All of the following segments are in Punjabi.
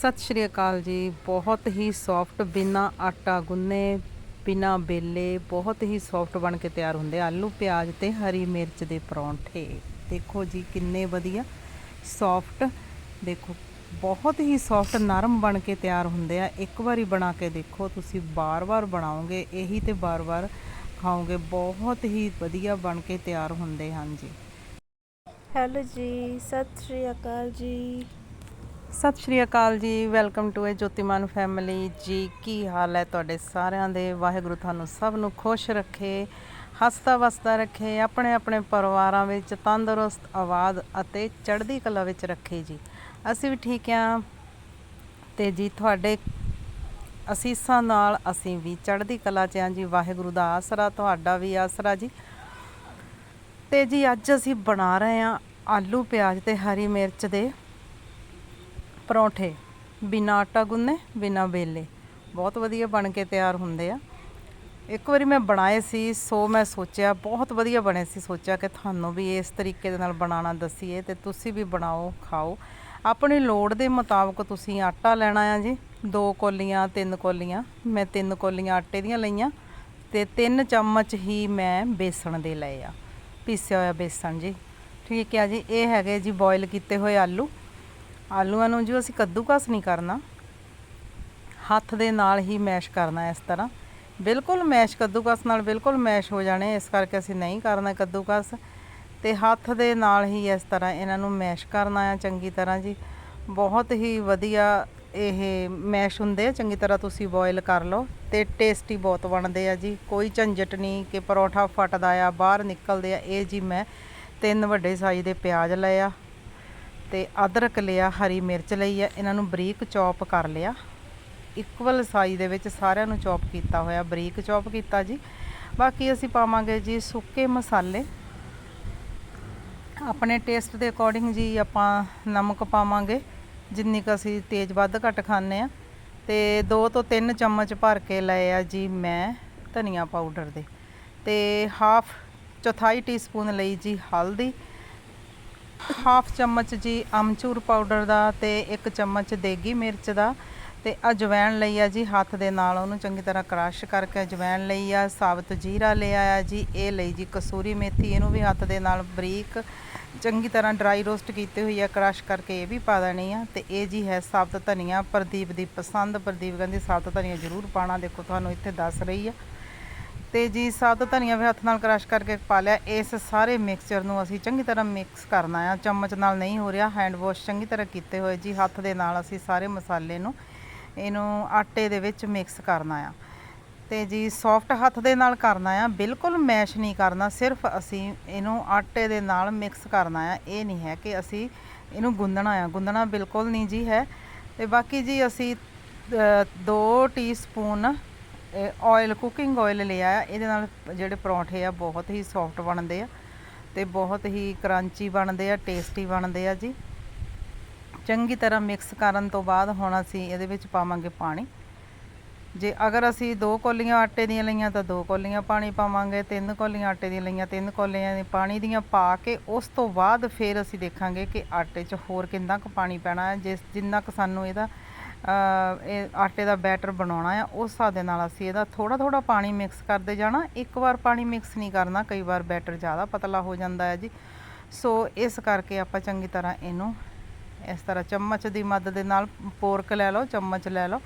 ਸਤਿ ਸ਼੍ਰੀ ਅਕਾਲ ਜੀ। ਬਹੁਤ ਹੀ ਸੌਫਟ ਬਿਨਾ ਆਟਾ ਗੁੰਨੇ, ਬਿਨਾ ਬੇਲੇ ਬਹੁਤ ਹੀ ਸੌਫਟ ਬਣ ਕੇ ਤਿਆਰ ਹੁੰਦੇ ਆਲੂ, ਪਿਆਜ਼ ਤੇ ਹਰੀ ਮਿਰਚ ਦੇ ਪਰੌਂਠੇ। ਦੇਖੋ ਜੀ ਕਿੰਨੇ ਵਧੀਆ ਸੌਫਟ ਦੇਖੋ ਬਹੁਤ ਹੀ ਸੌਫਟ ਨਰਮ ਬਣ ਕੇ ਤਿਆਰ ਹੁੰਦੇ ਆ। ਇੱਕ ਵਾਰੀ ਬਣਾ ਕੇ ਦੇਖੋ, ਤੁਸੀਂ ਬਾਰ-ਬਾਰ ਬਣਾਓਗੇ, ਇਹੀ ਤੇ ਬਾਰ-ਬਾਰ ਖਾਓਗੇ, ਬਹੁਤ ਹੀ ਵਧੀਆ ਬਣ ਕੇ ਤਿਆਰ ਹੁੰਦੇ ਹਨ ਜੀ। ਹੈਲੋ ਜੀ, ਸਤਿ ਸ਼੍ਰੀ ਅਕਾਲ ਜੀ। ਸਤਿ ਸ਼੍ਰੀ ਅਕਾਲ ਜੀ, welcome to a Jotiman family ਜੀ, ਕੀ ਹਾਲ ਹੈ ਤੁਹਾਡੇ ਸਾਰਿਆਂ ਦੇ? ਵਾਹਿਗੁਰੂ ਤੁਹਾਨੂੰ ਸਭ ਨੂੰ ਖੁਸ਼ ਰੱਖੇ, ਹੱਸਦਾ ਵਸਦਾ ਰੱਖੇ, ਆਪਣੇ ਆਪਣੇ ਪਰਿਵਾਰਾਂ ਵਿੱਚ ਤੰਦਰੁਸਤ ਆਵਾਜ਼ ਅਤੇ ਚੜ੍ਹਦੀ ਕਲਾ ਵਿੱਚ ਰੱਖੇ ਜੀ। ਅਸੀਂ ਵੀ ਠੀਕ ਹਾਂ ਤੇ ਜੀ, ਤੁਹਾਡੇ ਅਸੀਸਾਂ ਨਾਲ ਅਸੀਂ ਵੀ ਚੜ੍ਹਦੀ ਕਲਾ 'ਚ ਹਾਂ ਜੀ। ਵਾਹਿਗੁਰੂ ਦਾ ਆਸਰਾ ਤੁਹਾਡਾ ਵੀ ਆਸਰਾ ਜੀ। ਤੇ ਜੀ, ਅੱਜ ਅਸੀਂ ਬਣਾ ਰਹੇ ਹਾਂ ਆਲੂ ਪਿਆਜ਼ ਤੇ ਹਰੀ ਮਿਰਚ ਦੇ ਪਰੌਂਠੇ, ਬਿਨਾ ਆਟਾ ਗੁੰਨੇ, ਬਿਨਾ ਵੇਲੇ। ਬਹੁਤ ਵਧੀਆ ਬਣ ਕੇ ਤਿਆਰ ਹੁੰਦੇ ਆ। ਇੱਕ ਵਾਰੀ ਮੈਂ ਬਣਾਏ ਸੀ, ਸੋ ਮੈਂ ਸੋਚਿਆ, ਬਹੁਤ ਵਧੀਆ ਬਣੇ ਸੀ। ਸੋਚਿਆ ਕਿ ਤੁਹਾਨੂੰ ਵੀ ਇਸ ਤਰੀਕੇ ਦੇ ਨਾਲ ਬਣਾਉਣਾ ਦਸੀਏ ਤੇ ਤੁਸੀਂ ਵੀ ਬਣਾਓ, ਖਾਓ। ਆਪਣੀ ਲੋੜ ਦੇ ਮੁਤਾਬਕ ਤੁਸੀਂ ਆਟਾ ਲੈਣਾ ਆ ਜੀ। ਦੋ ਕੋਲੀਆਂ, ਤਿੰਨ ਕੋਲੀਆਂ। ਮੈਂ ਤਿੰਨ ਕੋਲੀਆਂ ਆਟੇ ਦੀਆਂ ਲਈਆਂ ਤੇ ਤਿੰਨ ਚਮਚ ਹੀ ਮੈਂ ਬੇਸਣ ਦੇ ਲਏ ਆ। ਪੀਸਿਆ ਹੋਇਆ ਬੇਸਣ ਜੀ। ਠੀਕ ਹੈ ਜੀ, ਇਹ ਹੈਗੇ ਜੀ ਬੋਇਲ ਕੀਤੇ ਹੋਏ ਆਲੂ। ਆਲੂਆਂ ਨੂੰ ਜੋ ਅਸੀਂ ਕੱਦੂਕਸ ਨਹੀਂ ਕਰਨਾ। ਹੱਥ ਦੇ ਨਾਲ ਹੀ ਮੈਸ਼ ਕਰਨਾ ਇਸ ਤਰ੍ਹਾਂ। ਬਿਲਕੁਲ ਮੈਸ਼, ਕੱਦੂਕਸ ਨਾਲ ਬਿਲਕੁਲ ਮੈਸ਼ ਹੋ ਜਾਣੇ, ਇਸ ਕਰਕੇ ਅਸੀਂ ਨਹੀਂ ਕਰਨਾ ਕੱਦੂਕਸ। ਤੇ ਹੱਥ ਦੇ ਨਾਲ ਹੀ ਇਸ ਤਰ੍ਹਾਂ ਇਹਨਾਂ ਨੂੰ ਮੈਸ਼ ਕਰਨਾ ਆ ਚੰਗੀ ਤਰ੍ਹਾਂ ਜੀ। ਬਹੁਤ ਹੀ ਵਧੀਆ ਇਹ ਮੈਸ਼ ਹੁੰਦੇ ਆ, ਚੰਗੀ ਤਰ੍ਹਾਂ ਤੁਸੀਂ ਬੋਇਲ ਕਰ ਲਓ ਤੇ ਟੇਸਟੀ ਬਹੁਤ ਬਣਦੇ ਆ ਜੀ। ਕੋਈ ਝੰਜਟ ਨਹੀਂ ਕਿ ਪਰੌਠਾ ਫਟਦਾ ਆ, ਬਾਹਰ ਨਿਕਲਦੇ ਆ, ਇਹ ਜੀ ਮੈਂ ਤਿੰਨ ਵੱਡੇ ਸਾਈਜ਼ ਦੇ ਪਿਆਜ਼ ਲਏ ਆ। ਤੇ ਅਦਰਕ ਲਿਆ, ਹਰੀ ਮਿਰਚ ਲਈ ਆ, ਇਹਨਾਂ ਨੂੰ ਬਰੀਕ ਚੌਪ ਕਰ ਲਿਆ। ਇਕੁਅਲ ਸਾਈਜ਼ ਦੇ ਵਿੱਚ ਸਾਰਿਆਂ ਨੂੰ ਚੌਪ ਕੀਤਾ ਹੋਇਆ, ਬਰੀਕ ਚੌਪ ਕੀਤਾ ਜੀ। ਬਾਕੀ ਅਸੀਂ ਪਾਵਾਂਗੇ ਜੀ ਸੁੱਕੇ ਮਸਾਲੇ। ਆਪਣੇ ਟੇਸਟ ਦੇ ਅਕੋਰਡਿੰਗ ਜੀ ਆਪਾਂ ਨਮਕ ਪਾਵਾਂਗੇ, ਜਿੰਨੀ ਕੁ ਅਸੀਂ ਤੇਜ਼ ਵੱਧ ਘੱਟ ਖਾਂਦੇ ਆ ਤੇ 2 ਤੋਂ 3 ਚਮਚ ਭਰ ਕੇ ਲਏ ਆ ਜੀ ਮੈਂ ਧਨੀਆ ਪਾਊਡਰ ਦੇ। ਤੇ ਹਾਫ ਚੌਥਾਈ ਟੀਸਪੂਨ ਲਈ ਜੀ ਹਲਦੀ। ਹਾਫ ਚਮਚ ਜੀ ਅਮਚੂਰ ਪਾਊਡਰ ਦਾ ਤੇ ਇੱਕ ਚਮਚ ਦੇਗੀ ਮਿਰਚ ਦਾ। ਤੇ ਅਜਵਾਇਣ ਲਈ ਆ ਜੀ, ਹੱਥ ਦੇ ਨਾਲ ਉਹਨੂੰ ਚੰਗੀ ਤਰ੍ਹਾਂ ਕ੍ਰਸ਼ ਕਰਕੇ ਅਜਵਾਇਣ ਲਈ ਆ, ਸਾਬਤ ਜੀਰਾ ਲਿਆ ਆ ਜੀ, ਇਹ ਲਈ ਜੀ ਕਸੂਰੀ ਮੇਥੀ, ਇਹਨੂੰ ਵੀ ਹੱਥ ਦੇ ਨਾਲ ਬਰੀਕ ਚੰਗੀ ਤਰ੍ਹਾਂ ਡਰਾਈ ਰੋਸਟ ਕੀਤੀ ਹੋਈ ਆ, ਕ੍ਰਸ਼ ਕਰਕੇ ਇਹ ਵੀ ਪਾ ਦੇਣੀ ਆ। ਤੇ ਇਹ ਜੀ ਹੈ ਸਾਬਤ ਧਨੀਆ, ਪ੍ਰਦੀਪ ਦੀ ਪਸੰਦ, ਪ੍ਰਦੀਪ ਕਹਿੰਦੀ ਸਾਬਤ ਧਨੀਆ ਜ਼ਰੂਰ ਪਾਣਾ ਦੇਖੋ ਤੁਹਾਨੂੰ ਇੱਥੇ ਦੱਸ ਰਹੀ ਆ। ਤੇ ਜੀ ਸਾਬਤ ਧਨੀਆ ਵੀ ਹੱਥ ਨਾਲ ਕ੍ਰਸ਼ ਕਰਕੇ ਪਾ ਲਿਆ। ਇਸ ਸਾਰੇ ਮਿਕਸਚਰ ਨੂੰ ਅਸੀਂ ਚੰਗੀ ਤਰ੍ਹਾਂ ਮਿਕਸ ਕਰਨਾ ਆ ਚਮਚ ਨਾਲ ਨਹੀਂ ਹੋ ਰਿਹਾ। ਹੈਂਡ ਵਾਸ਼ ਚੰਗੀ ਤਰ੍ਹਾਂ ਕੀਤੇ ਹੋਏ ਜੀ। ਹੱਥ ਦੇ ਨਾਲ ਅਸੀਂ ਸਾਰੇ ਮਸਾਲੇ ਨੂੰ ਇਹਨੂੰ ਆਟੇ ਦੇ ਵਿੱਚ ਮਿਕਸ ਕਰਨਾ ਆ ਤੇ ਜੀ ਸੌਫਟ ਹੱਥ ਦੇ ਨਾਲ ਕਰਨਾ ਆ ਬਿਲਕੁਲ ਮੈਸ਼ ਨਹੀਂ ਕਰਨਾ। ਸਿਰਫ ਅਸੀਂ ਇਹਨੂੰ ਆਟੇ ਦੇ ਨਾਲ ਮਿਕਸ ਕਰਨਾ ਆ ਇਹ ਨਹੀਂ ਹੈ ਕਿ ਅਸੀਂ ਇਹਨੂੰ ਗੁੰਦਣਾ ਆ ਗੁੰਦਣਾ ਬਿਲਕੁਲ ਨਹੀਂ ਜੀ ਹੈ। ਤੇ ਬਾਕੀ ਜੀ ਅਸੀਂ 2 ਟੀਸਪੂਨ ਆਇਲ ਕੁਕਿੰਗ ਆਇਲ ਲਿਆ ਆ ਇਹਦੇ ਨਾਲ ਜਿਹੜੇ ਪਰੌਂਠੇ ਆ, ਬਹੁਤ ਹੀ ਸੌਫਟ ਬਣਦੇ ਆ ਤੇ ਬਹੁਤ ਹੀ ਕਰੰਚੀ ਬਣਦੇ ਆ ਟੇਸਟੀ ਬਣਦੇ ਆ ਜੀ। ਚੰਗੀ ਤਰ੍ਹਾਂ ਮਿਕਸ ਕਰਨ ਤੋਂ ਬਾਅਦ ਹੁਣ ਅਸੀਂ ਇਹਦੇ ਵਿੱਚ ਪਾਵਾਂਗੇ ਪਾਣੀ। ਜੇ ਅਗਰ ਅਸੀਂ ਦੋ ਕੋਲੀਆਂ ਆਟੇ ਦੀਆਂ ਲਈਆਂ ਤਾਂ ਦੋ ਕੋਲੀਆਂ ਪਾਣੀ ਪਾਵਾਂਗੇ, ਤਿੰਨ ਕੋਲੀਆਂ ਆਟੇ ਦੀਆਂ ਲਈਆਂ, ਤਿੰਨ ਕੋਲੀਆਂ ਦੇ ਪਾਣੀ ਦੀਆਂ ਪਾ ਕੇ ਉਸ ਤੋਂ ਬਾਅਦ ਫਿਰ ਅਸੀਂ ਦੇਖਾਂਗੇ ਕਿ ਆਟੇ 'ਚ ਹੋਰ ਕਿੰਨਾ ਕੁ ਪਾਣੀ ਪੈਣਾ ਹੈ। ਜਿਸ ਜਿੰਨਾ ਕੁ ਸਾਨੂੰ ਇਹਦਾ ਇਹ ਆਟੇ ਦਾ ਬੈਟਰ ਬਣਾਉਣਾ ਆ, ਉਸ ਹਿਸਾਬ ਦੇ ਨਾਲ ਅਸੀਂ ਇਹਦਾ ਥੋੜਾ ਥੋੜਾ ਪਾਣੀ ਮਿਕਸ ਕਰਦੇ ਜਾਣਾ। ਇੱਕ ਵਾਰ ਪਾਣੀ ਮਿਕਸ ਨਹੀਂ ਕਰਨਾ, ਕਈ ਵਾਰ ਬੈਟਰ ਜ਼ਿਆਦਾ ਪਤਲਾ ਹੋ ਜਾਂਦਾ ਹੈ ਜੀ। ਸੋ ਇਸ ਕਰਕੇ ਆਪਾਂ ਚੰਗੀ ਤਰ੍ਹਾਂ ਇਹਨੂੰ ਇਸ ਤਰ੍ਹਾਂ ਚਮਚ ਦੀ ਮਦਦ ਦੇ ਨਾਲ ਪੋਰਕ ਲੈ ਲਓ, ਚਮਚ ਲੈ ਲਓ।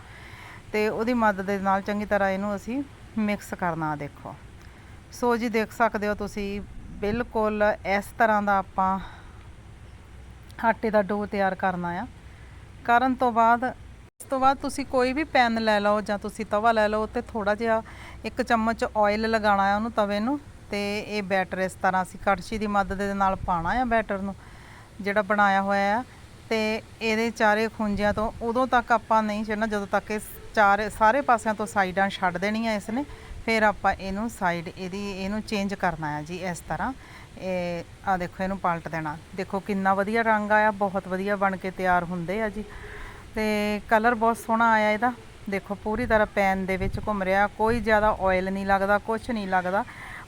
ਤੇ ਉਹਦੀ ਮਦਦ ਦੇ ਨਾਲ ਚੰਗੀ ਤਰ੍ਹਾਂ ਇਹਨੂੰ ਅਸੀਂ ਮਿਕਸ ਕਰਨਾ ਦੇਖੋ। ਸੋ ਜੀ ਦੇਖ ਸਕਦੇ ਹੋ ਤੁਸੀਂ, ਬਿਲਕੁਲ ਇਸ ਤਰ੍ਹਾਂ ਦਾ ਆਪਾਂ ਆਟੇ ਦਾ ਡੋ ਤਿਆਰ ਕਰਨਾ ਆ। ਕਰਨ ਤੋਂ ਬਾਅਦ ਉਸ ਤੋਂ ਬਾਅਦ ਤੁਸੀਂ ਕੋਈ ਵੀ ਪੈਨ ਲੈ ਲਓ ਜਾਂ ਤੁਸੀਂ ਤਵਾ ਲੈ ਲਓ ਤੇ ਥੋੜਾ ਜਿਹਾ ਇੱਕ ਚਮਚ ਆਇਲ ਲਗਾਉਣਾ ਆ ਉਹਨੂੰ ਤਵੇ ਨੂੰ ਤੇ ਇਹ ਬੈਟਰ ਇਸ ਤਰ੍ਹਾਂ ਅਸੀਂ ਕੜਛੀ ਦੀ ਮਦਦ ਦੇ ਨਾਲ ਪਾਣਾ ਆ ਬੈਟਰ ਨੂੰ, ਜਿਹੜਾ ਬਣਾਇਆ ਹੋਇਆ ਆ ਤੇ ਇਹਦੇ ਚਾਰੇ ਖੁੰਝਿਆਂ ਤੋਂ ਉਦੋਂ ਤੱਕ ਆਪਾਂ ਨਹੀਂ ਛੱਡਣਾ, ਜਦੋਂ ਤੱਕ ਇਹ ਚਾਰੇ ਸਾਰੇ ਪਾਸਿਆਂ ਤੋਂ ਸਾਈਡਾਂ ਛੱਡ ਦੇਣੀਆਂ ਇਸ ਨੇ ਫਿਰ ਆਪਾਂ ਇਹਨੂੰ ਸਾਈਡ ਇਹਦੀ ਇਹਨੂੰ ਚੇਂਜ ਕਰਨਾ ਆ ਜੀ ਇਸ ਤਰ੍ਹਾਂ। ਇਹ ਆ ਦੇਖੋ ਇਹਨੂੰ ਪਲਟ ਦੇਣਾ। ਦੇਖੋ ਕਿੰਨਾ ਵਧੀਆ ਰੰਗ ਆਇਆ, ਬਹੁਤ ਵਧੀਆ ਬਣ ਕੇ ਤਿਆਰ ਹੁੰਦੇ ਆ ਜੀ। ਤੇ ਕਲਰ ਬਹੁਤ ਸੋਹਣਾ ਆਇਆ ਇਹਦਾ। ਦੇਖੋ, ਪੂਰੀ ਤਰ੍ਹਾਂ ਪੈਨ ਦੇ ਵਿੱਚ ਘੁੰਮ ਰਿਹਾ। ਕੋਈ ਜ਼ਿਆਦਾ ਆਇਲ ਨਹੀਂ ਲੱਗਦਾ ਕੁਝ ਨਹੀਂ ਲੱਗਦਾ।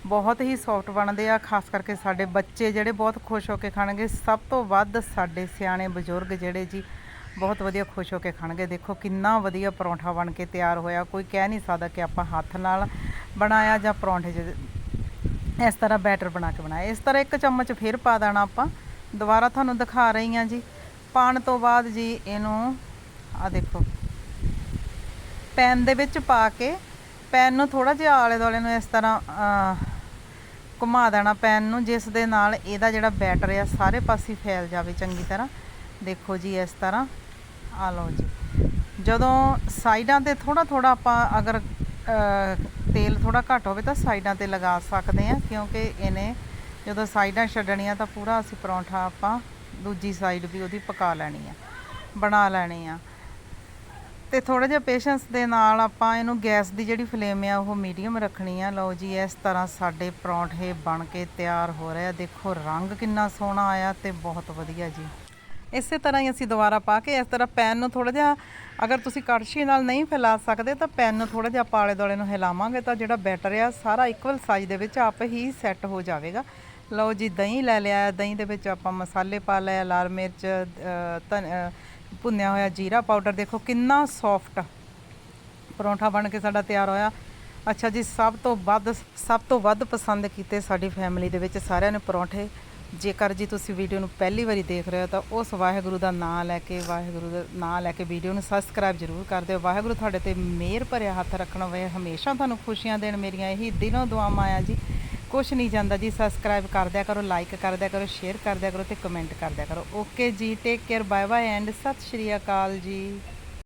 ਬਹੁਤ ਹੀ ਸੌਫਟ ਬਣਦੇ ਆ, ਖਾਸ ਕਰਕੇ ਸਾਡੇ ਬੱਚੇ ਜਿਹੜੇ ਬਹੁਤ ਖੁਸ਼ ਹੋ ਕੇ ਖਾਣਗੇ। ਸਭ ਤੋਂ ਵੱਧ ਸਾਡੇ ਸਿਆਣੇ ਬਜ਼ੁਰਗ ਜਿਹੜੇ ਜੀ, ਬਹੁਤ ਵਧੀਆ ਖੁਸ਼ ਹੋ ਕੇ ਖਾਣਗੇ। ਦੇਖੋ, ਕਿੰਨਾ ਵਧੀਆ ਪਰੌਂਠਾ ਬਣ ਕੇ ਤਿਆਰ ਹੋਇਆ। ਕੋਈ ਕਹਿ ਨਹੀਂ ਸਕਦਾ ਕਿ ਆਪਾਂ ਹੱਥ ਨਾਲ ਬਣਾਇਆ ਜਾਂ ਪਰੌਂਠੇ 'ਚ ਇਸ ਤਰ੍ਹਾਂ ਬੈਟਰ ਬਣਾ ਕੇ ਬਣਾਇਆ। ਇਸ ਤਰ੍ਹਾਂ ਇੱਕ ਚਮਚ ਫਿਰ ਪਾ ਦੇਣਾ ਆਪਾਂ। ਦੁਬਾਰਾ ਤੁਹਾਨੂੰ ਦਿਖਾ ਰਹੀ ਹਾਂ ਜੀ। ਪਾਣ ਤੋਂ ਬਾਅਦ ਜੀ ਇਹਨੂੰ ਆ ਦੇਖੋ। ਪੈਨ ਦੇ ਵਿੱਚ ਪਾ ਕੇ ਪੈਨ ਨੂੰ ਥੋੜਾ ਜਿਹਾ ਆਲੇ ਦੁਆਲੇ ਨੂੰ ਇਸ ਤਰ੍ਹਾਂ ਅਹ, ਘੁਮਾ ਦੇਣਾ ਪੈਨ ਨੂੰ ਜਿਸ ਦੇ ਨਾਲ ਇਹਦਾ ਜਿਹੜਾ ਬੈਟਰ ਆ ਸਾਰੇ ਪਾਸੇ ਫੈਲ ਜਾਵੇ ਚੰਗੀ ਤਰ੍ਹਾਂ। ਦੇਖੋ ਜੀ ਇਸ ਤਰ੍ਹਾਂ। ਆ ਲਓ ਜੀ। ਜਦੋਂ ਸਾਈਡਾਂ ਤੇ ਥੋੜਾ ਥੋੜਾ ਆਪਾਂ ਅਗਰ ਤੇਲ ਥੋੜਾ ਘੱਟ ਹੋਵੇ ਤਾਂ ਸਾਈਡਾਂ ਤੇ ਲਗਾ ਸਕਦੇ ਆ ਕਿਉਂਕਿ ਇਹਨੇ ਜਦੋਂ ਸਾਈਡਾਂ ਛੱਡਣੀਆਂ ਤਾਂ ਪੂਰਾ ਅਸੀਂ ਪਰੌਂਠਾ ਆਪਾਂ ਦੂਜੀ ਸਾਈਡ ਵੀ ਉਹਦੀ ਪਕਾ ਲੈਣੀ ਆ ਬਣਾ ਲੈਣੀ ਆ। ਤੇ ਥੋੜਾ ਜਿਹਾ ਪੇਸ਼ੈਂਸ ਦੇ ਨਾਲ ਆਪਾਂ ਇਹਨੂੰ ਗੈਸ ਦੀ ਜਿਹੜੀ ਫਲੇਮ ਆ ਉਹ ਮੀਡੀਅਮ ਰੱਖਣੀ ਆ। ਲਓ ਜੀ ਇਸ ਤਰ੍ਹਾਂ ਸਾਡੇ ਪਰੌਂਠੇ ਬਣ ਕੇ ਤਿਆਰ ਹੋ ਰਹੇ ਆ। ਦੇਖੋ ਰੰਗ ਕਿੰਨਾ ਸੋਹਣਾ ਆਇਆ ਤੇ ਬਹੁਤ ਵਧੀਆ ਜੀ। ਇਸੇ ਤਰ੍ਹਾਂ ਹੀ ਅਸੀਂ ਦੁਬਾਰਾ ਪਾ ਕੇ ਇਸ ਤਰ੍ਹਾਂ ਪੈਨ ਨੂੰ ਥੋੜਾ ਜਿਹਾ ਅਗਰ ਤੁਸੀਂ ਕੜਛੀ ਨਾਲ ਨਹੀਂ ਫੈਲਾ ਸਕਦੇ ਤਾਂ ਪੈਨ ਨੂੰ ਥੋੜਾ ਜਿਹਾ ਪਾਲੇ ਦੁਆਲੇ ਨੂੰ ਹਿਲਾਵਾਂਗੇ ਤਾਂ ਜਿਹੜਾ ਬੈਟਰ ਆ ਸਾਰਾ ਇਕੁਅਲ ਸਾਈਜ਼ ਦੇ ਵਿੱਚ ਆਪ ਹੀ ਸੈੱਟ ਹੋ ਜਾਵੇਗਾ। ਲਓ ਜੀ ਦਹੀਂ ਲੈ ਲਿਆ। ਦਹੀਂ ਦੇ ਵਿੱਚ ਆਪਾਂ ਮਸਾਲੇ ਪਾ ਲਿਆ ਲਾਲ ਮਿਰਚ ਅ, ਭੁੰਨਿਆ ਹੋਇਆ ਜੀਰਾ ਪਾਊਡਰ ਦੇਖੋ ਕਿੰਨਾ ਸੌਫਟ ਪਰੌਂਠਾ ਬਣ ਕੇ ਸਾਡਾ ਤਿਆਰ ਹੋਇਆ। ਅੱਛਾ ਜੀ, ਸਭ ਤੋਂ ਵੱਧ, ਸਭ ਤੋਂ ਵੱਧ ਪਸੰਦ ਕੀਤੇ ਸਾਡੀ ਫੈਮਿਲੀ ਦੇ ਵਿੱਚ ਸਾਰਿਆਂ ਨੇ ਪਰੌਂਠੇ। ਜੇਕਰ ਜੀ ਤੁਸੀਂ ਵੀਡੀਓ ਨੂੰ ਪਹਿਲੀ ਵਾਰੀ ਦੇਖ ਰਹੇ ਹੋ ਤਾਂ ਉਸ ਵਾਹਿਗੁਰੂ ਦਾ ਨਾਮ ਲੈ ਕੇ, ਵਾਹਿਗੁਰੂ ਦਾ ਨਾਮ ਲੈ ਕੇ ਵੀਡੀਓ ਨੂੰ ਸਬਸਕ੍ਰਾਈਬ ਜ਼ਰੂਰ ਕਰ ਦਿਓ। ਵਾਹਿਗੁਰੂ ਤੁਹਾਡੇ ਤੇ ਮਿਹਰ ਭਰਿਆ ਹੱਥ ਰੱਖਣਾ ਵੇ, ਹਮੇਸ਼ਾ ਤੁਹਾਨੂੰ ਖੁਸ਼ੀਆਂ ਦੇਣ ਮੇਰੀਆਂ ਇਹੀ ਦਿਨੋਂ ਦੁਆਵਾਂ ਆ ਜੀ। ਕੁਛ ਨਹੀਂ ਜਾਂਦਾ ਜੀ। ਸਬਸਕ੍ਰਾਈਬ ਕਰ ਦਿਆ ਕਰੋ ਲਾਈਕ ਕਰ ਦਿਆ ਕਰੋ ਸ਼ੇਅਰ ਕਰ ਦਿਆ ਕਰੋ ਤੇ ਕਮੈਂਟ ਕਰ ਦਿਆ ਕਰੋ। ਓਕੇ ਜੀ take care bye bye and ਸਤਿ ਸ਼੍ਰੀ ਅਕਾਲ ਜੀ।